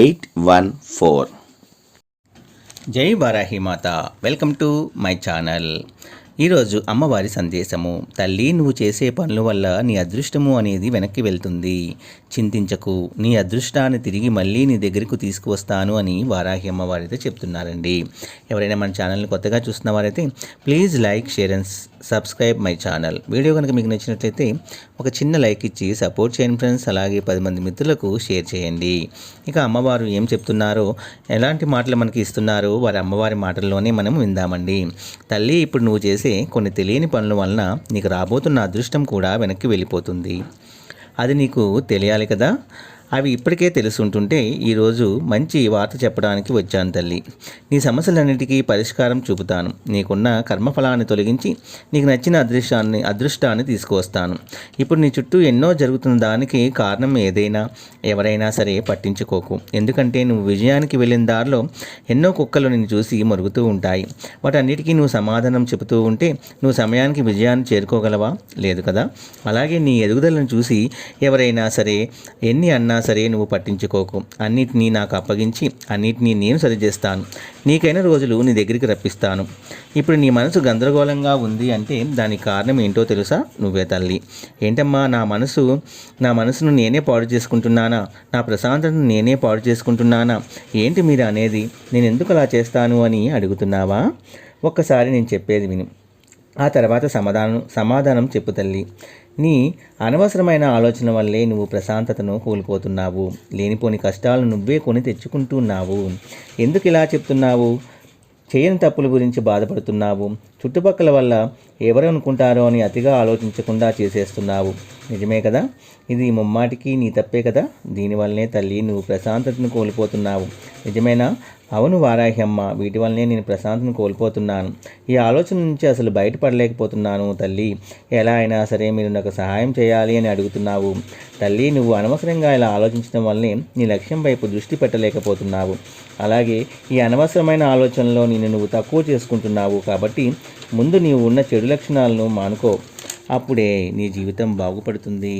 eight one four జై వారాహి మాత. Welcome to my channel. ఈరోజు అమ్మవారి సందేశము తల్లి నువ్వు చేసే పనుల వల్ల నీ అదృష్టము అనేది వెనక్కి వెళ్తుంది. చింతించకు. నీ అదృష్టాన్ని తిరిగి మళ్ళీ నీ దగ్గరకు తీసుకువస్తాను అని వారాహి అమ్మవారితో చెప్తున్నారండి. ఎవరైనా మన ఛానల్ని కొత్తగా చూస్తున్న వారైతే please like share and subscribe my channel video కనుక మీకు నచ్చినట్లయితే ఒక చిన్న లైక్ ఇచ్చి సపోర్ట్ చేయండి ఫ్రెండ్స్ అలాగే పది మంది మిత్రులకు షేర్ చేయండి. ఇక అమ్మవారు ఏం చెప్తున్నారో ఎలాంటి మాటలు మనకి ఇస్తున్నారో వారి అమ్మవారి మాటల్లోనే మనం విందామండి. తల్లి ఇప్పుడు నువ్వు చేసే కొన్ని తెలియని పనుల వలన నీకు రాబోతున్న అదృష్టం కూడా వెనక్కి వెళ్ళిపోతుంది. అది నీకు తెలియాలి కదా? అవి ఇప్పటికే తెలుసుంటుంటే ఈరోజు మంచి వార్త చెప్పడానికి వచ్చాను తల్లి. నీ సమస్యలన్నిటికీ పరిష్కారం చూపుతాను. నీకున్న కర్మఫలాన్ని తొలగించి నీకు నచ్చిన అదృష్టాన్ని అదృష్టాన్ని తీసుకువస్తాను. ఇప్పుడు నీ చుట్టూ ఎన్నో జరుగుతున్న దానికి కారణం ఏదైనా ఎవరైనా సరే పట్టించుకోకు. ఎందుకంటే నువ్వు విజయానికి వెళ్ళిన దారిలో ఎన్నో కుక్కలు నిన్ను చూసి మరుగుతూ ఉంటాయి. వాటన్నిటికీ నువ్వు సమాధానం చెబుతూ ఉంటే నువ్వు సమయానికి విజయాన్ని చేరుకోగలవా? లేదు కదా? అలాగే నీ ఎదుగుదలను చూసి ఎవరైనా సరే ఎన్ని అన్నా సరే నువ్వు పట్టించుకోకు. అన్నిటినీ నాకు అప్పగించి అన్నిటినీ నేను సరిచేస్తాను. నీకైన రోజులు నీ దగ్గరికి రప్పిస్తాను. ఇప్పుడు నీ మనసు గందరగోళంగా ఉంది అంటే దానికి కారణం ఏంటో తెలుసా? నువ్వే తల్లి. ఏంటమ్మా నా మనసు నా మనసును నేనే పాడు చేసుకుంటున్నానా? నా ప్రశాంతతను నేనే పాడు చేసుకుంటున్నానా? ఏంటి మీరు అనేది? నేను ఎందుకు అలా చేస్తాను అని అడుగుతున్నావా? ఒక్కసారి నేను చెప్పేది విను. ఆ తర్వాత సమాధానం సమాధానం చెప్పు తల్లి. నీ అనవసరమైన ఆలోచన వల్లే నువ్వు ప్రశాంతతను కోల్పోతున్నావు. లేనిపోని కష్టాలను నువ్వే కొని తెచ్చుకుంటున్నావు. ఎందుకు ఇలా చెప్తున్నావు? చేయని తప్పుల గురించి బాధపడుతున్నావు. చుట్టుపక్కల వల్ల ఎవరు అనుకుంటారో అని అతిగా ఆలోచించకుండా చేసేస్తున్నావు. నిజమే కదా? ఇది ముమ్మాటికి నీ తప్పే కదా? దీనివల్లనే తల్లి నువ్వు ప్రశాంతతను కోల్పోతున్నావు. నిజమేనా? అవును వారాహ్యమ్మ వీటి వల్లనే నేను ప్రశాంతను కోల్పోతున్నాను. ఈ ఆలోచన నుంచి అసలు బయటపడలేకపోతున్నాను తల్లి. ఎలా అయినా సరే మీరు నాకు సహాయం చేయాలి అని అడుగుతున్నావు. తల్లి నువ్వు అనవసరంగా ఇలా ఆలోచించడం వల్లనే నీ లక్ష్యం వైపు దృష్టి పెట్టలేకపోతున్నావు. అలాగే ఈ అనవసరమైన ఆలోచనలో నిన్ను నువ్వు తక్కువ చేసుకుంటున్నావు కాబట్టి ముందు నీవు ఉన్న చెడు లక్షణాలను మానుకో. అప్పుడే నీ జీవితం బాగుపడుతుంది.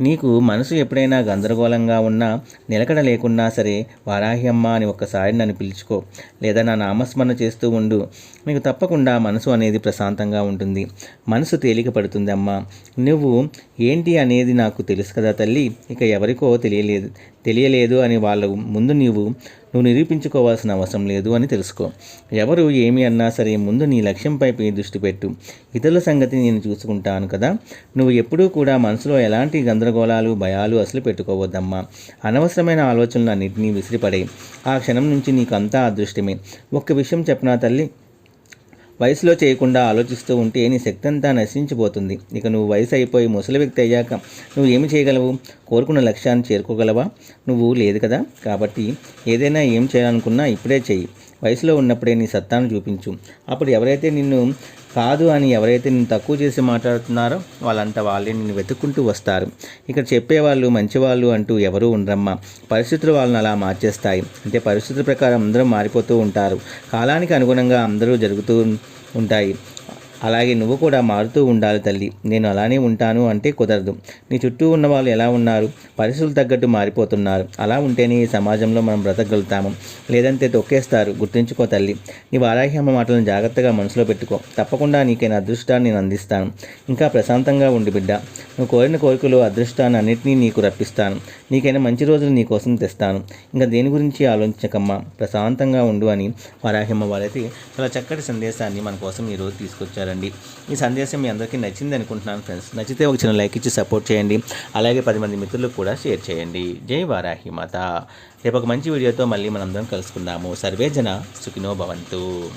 నీకు మనసు ఎప్పుడైనా గందరగోళంగా ఉన్నా నిలకడ లేకున్నా సరే వారాహ్యమ్మ అని ఒక్కసారి నన్ను పిలుచుకో లేదా నా నామస్మరణ చేస్తూ ఉండు. నీకు తప్పకుండా మనసు అనేది ప్రశాంతంగా ఉంటుంది. మనసు తేలిక పడుతుంది అమ్మ. నువ్వు ఏంటి అనేది నాకు తెలుసు కదా తల్లి. ఇక ఎవరికో తెలియలేదు తెలియలేదు అని వాళ్ళ ముందు నీవు నువ్వు నిరూపించుకోవాల్సిన అవసరం లేదు అని తెలుసుకో. ఎవరు ఏమి అన్నా సరే ముందు నీ లక్ష్యంపై దృష్టి పెట్టు. ఇతరుల సంగతి నేను చూసుకుంటాను కదా. నువ్వు ఎప్పుడూ కూడా మనసులో ఎలాంటి గందర గందరగోళాలు భయాలు అసలు పెట్టుకోవద్దమ్మా. అనవసరమైన ఆలోచనలు అన్నింటినీ విసిరిపడే ఆ క్షణం నుంచి నీకంతా అదృష్టమే. ఒక్క విషయం చెప్పనా తల్లి? వయసులో చేయకుండా ఆలోచిస్తూ ఉంటే నీ శక్తి అంతా నశించిపోతుంది. ఇక నువ్వు వయసు అయిపోయి ముసలి వ్యక్తి అయ్యాక నువ్వు ఏమి చేయగలవు? కోరుకున్న లక్ష్యాన్ని చేరుకోగలవా? నువ్వు లేదు కదా. కాబట్టి ఏదైనా ఏం చేయాలనుకున్నా ఇప్పుడే చెయ్యి వయసులో ఉన్నప్పుడే నీ సత్తాను చూపించు. అప్పుడు ఎవరైతే నిన్ను కాదు అని ఎవరైతే నేను తక్కువ చేసి మాట్లాడుతున్నారో వాళ్ళంతా వాళ్ళే నేను వెతుక్కుంటూ వస్తారు. ఇక్కడ చెప్పేవాళ్ళు మంచివాళ్ళు అంటూ ఎవరూ ఉండరమ్మా. పరిస్థితులు వాళ్ళని అలా మార్చేస్తాయి. అంటే పరిస్థితుల ప్రకారం అందరూ మారిపోతూ ఉంటారు. కాలానికి అనుగుణంగా అందరూ జరుగుతూ ఉంటాయి. అలాగే నువ్వు కూడా మారుతూ ఉండాలి తల్లి. నేను అలానే ఉంటాను అంటే కుదరదు. నీ చుట్టూ ఉన్న వాళ్ళు ఎలా ఉన్నారు? పరిస్థితులు తగ్గట్టు మారిపోతున్నారు. అలా ఉంటేనే ఈ సమాజంలో మనం బ్రతకగలుగుతాము. లేదంటే తొక్కేస్తారు. గుర్తుంచుకో తల్లి. నీ వారాహ్యమ్మ మాటలను జాగ్రత్తగా మనసులో పెట్టుకో. తప్పకుండా నీకైన అదృష్టాన్ని నేను అందిస్తాను. ఇంకా ప్రశాంతంగా ఉండి బిడ్డ. నువ్వు కోరిన కోరికలు అదృష్టాన్ని అన్నింటినీ నీకు రప్పిస్తాను. నీకైనా మంచి రోజులు నీ కోసం తెస్తాను. ఇంకా దేని గురించి ఆలోచించకమ్మా? ప్రశాంతంగా ఉండు అని వారాహ్యమ్మ వారైతే చాలా చక్కటి సందేశాన్ని మన కోసం ఈరోజు తీసుకొచ్చారండి ఈ సందేశం మీ అందరికీ నచ్చింది అనుకుంటున్నాను ఫ్రెండ్స్. నచ్చితే ఒక చిన్న లైక్ ఇచ్చి సపోర్ట్ చేయండి. అలాగే పది మంది మిత్రులకు కూడా షేర్ చేయండి. జై వారాహి మాత. రేపు ఒక మంచి వీడియోతో మళ్ళీ మనందరం కలుసుకుందాము. సర్వే జన సుఖినో భవంతు.